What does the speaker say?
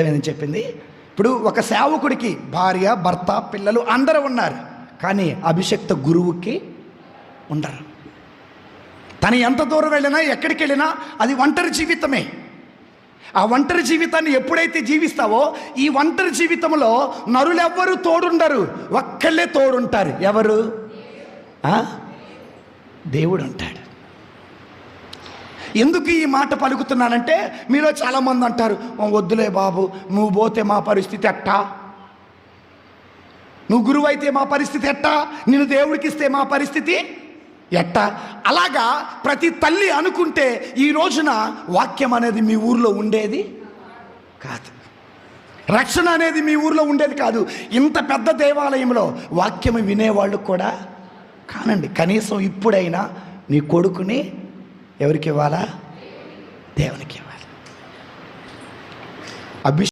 ఏమని చెప్పింది. ఇప్పుడు ఒక సేవకుడికి భార్య భర్త పిల్లలు అందరూ ఉన్నారు. కానీ అభిషక్త గురువుకి ఉండరు. తను ఎంత దూరం వెళ్ళినా ఎక్కడికి వెళ్ళినా అది ఒంటరి జీవితమే. ఆ ఒంటరి జీవితాన్ని ఎప్పుడైతే జీవిస్తావో ఈ ఒంటరి జీవితంలో నరులెవ్వరూ తోడుండరు. ఒక్కళ్ళే తోడుంటారు. ఎవరు? ఆ? దేవుడు ఉంటాడు. ఎందుకు ఈ మాట పలుకుతున్నానంటే మీలో చాలామంది అంటారు వద్దులే బాబు నువ్వు పోతే మా పరిస్థితి ఎట్టా? నువ్వు గురువు అయితే మా పరిస్థితి ఎట్టా? నేను దేవుడికి ఇస్తే మా పరిస్థితి ఎట్టా? అలాగా ప్రతి తల్లి అనుకుంటే ఈ రోజున వాక్యం అనేది మీ ఊర్లో ఉండేది కాదు. రక్షణ అనేది మీ ఊర్లో ఉండేది కాదు. ఇంత పెద్ద దేవాలయంలో వాక్యం వినేవాళ్ళు కూడా కానండి. కనీసం ఇప్పుడైనా నీ కొడుకుని ఎవరికి ఇవ్వాలా? దేవునికి ఇవ్వాలి. అభి